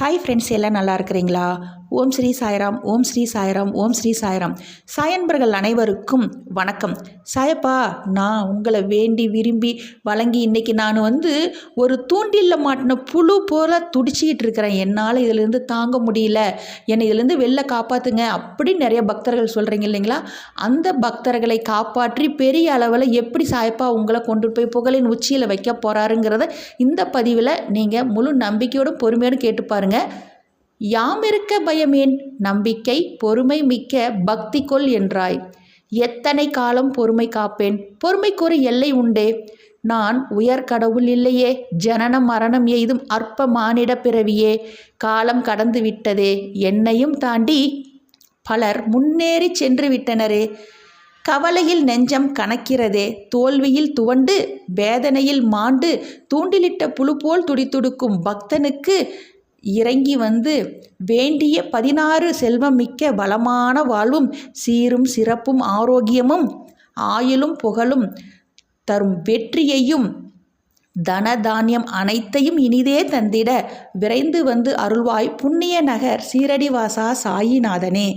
Hi friends எல்லாம் நல்லா இருக்கிறீங்களா? ஓம் ஸ்ரீ சாய்ராம் ஓம் ஸ்ரீ சாய்ராம் ஓம் ஸ்ரீ சாய்ராம். சாயன்பர்கள் அனைவருக்கும் வணக்கம். சாயப்பா நான் உங்களை வேண்டி விரும்பி வழங்கி இன்றைக்கி நான் வந்து ஒரு தூண்டில்ல மாட்டின புழு போல துடிச்சிக்கிட்டு இருக்கிறேன். என்னால் இதிலிருந்து தாங்க முடியல. என்னை இதிலேருந்து வெளில காப்பாற்றுங்க அப்படின்னு நிறைய பக்தர்கள் சொல்கிறீங்க இல்லைங்களா? அந்த பக்தர்களை காப்பாற்றி பெரிய அளவில் எப்படி சாயப்பா உங்களை கொண்டு போய் புகழின் உச்சியில் வைக்க போகிறாருங்கிறத இந்த பதிவில் நீங்கள் முழு நம்பிக்கையோடும் பொறுமையோடும் கேட்டு பாருங்க யாம் இருக்க பயமேன் நம்பிக்கை பொறுமை மிக்க பக்தி கொள் என்றாய். எத்தனை காலம் பொறுமை காப்பேன்? பொறுமைக்கு ஒரு எல்லை உண்டே. நான் உயர் கடவுள் இல்லையே. ஜனனம் மரணம் எய்தும் அற்ப மானிட பிறவியே. காலம் கடந்து விட்டதே. என்னையும் தாண்டி பலர் முன்னேறி சென்று விட்டனரே. கவலையில் நெஞ்சம் கணக்கிறதே தோல்வியில் துவண்டு வேதனையில் மாண்டு தூண்டிலிட்ட புழு போல் துடித்துடுக்கும் பக்தனுக்கு இறங்கி வந்து வேண்டிய பதினாறு செல்வம் மிக்க வளமான வாழ்வும் சீரும் சிறப்பும் ஆரோக்கியமும் ஆயுளும் புகழும் தரும் வெற்றியையும் தனதானியம் அனைத்தையும் இனிதே தந்திட விரைந்து வந்து அருள்வாய் புண்ணிய நகர் சீரடிவாசா சாயிநாதனே.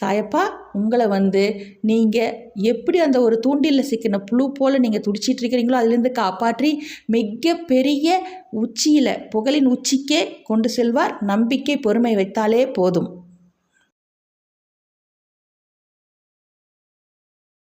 சாயப்பா உங்களை வந்து நீங்கள் எப்படி அந்த ஒரு தூண்டிலில் சிக்கின புழு போல் நீங்கள் துடிச்சிட்டு இருக்கிறீங்களோ அதுலேருந்து காப்பாற்றி மிக பெரிய உச்சியில் புகழின் உச்சிக்கே கொண்டு செல்வார். நம்பிக்கை பொறுமை வைத்தாலே போதும்.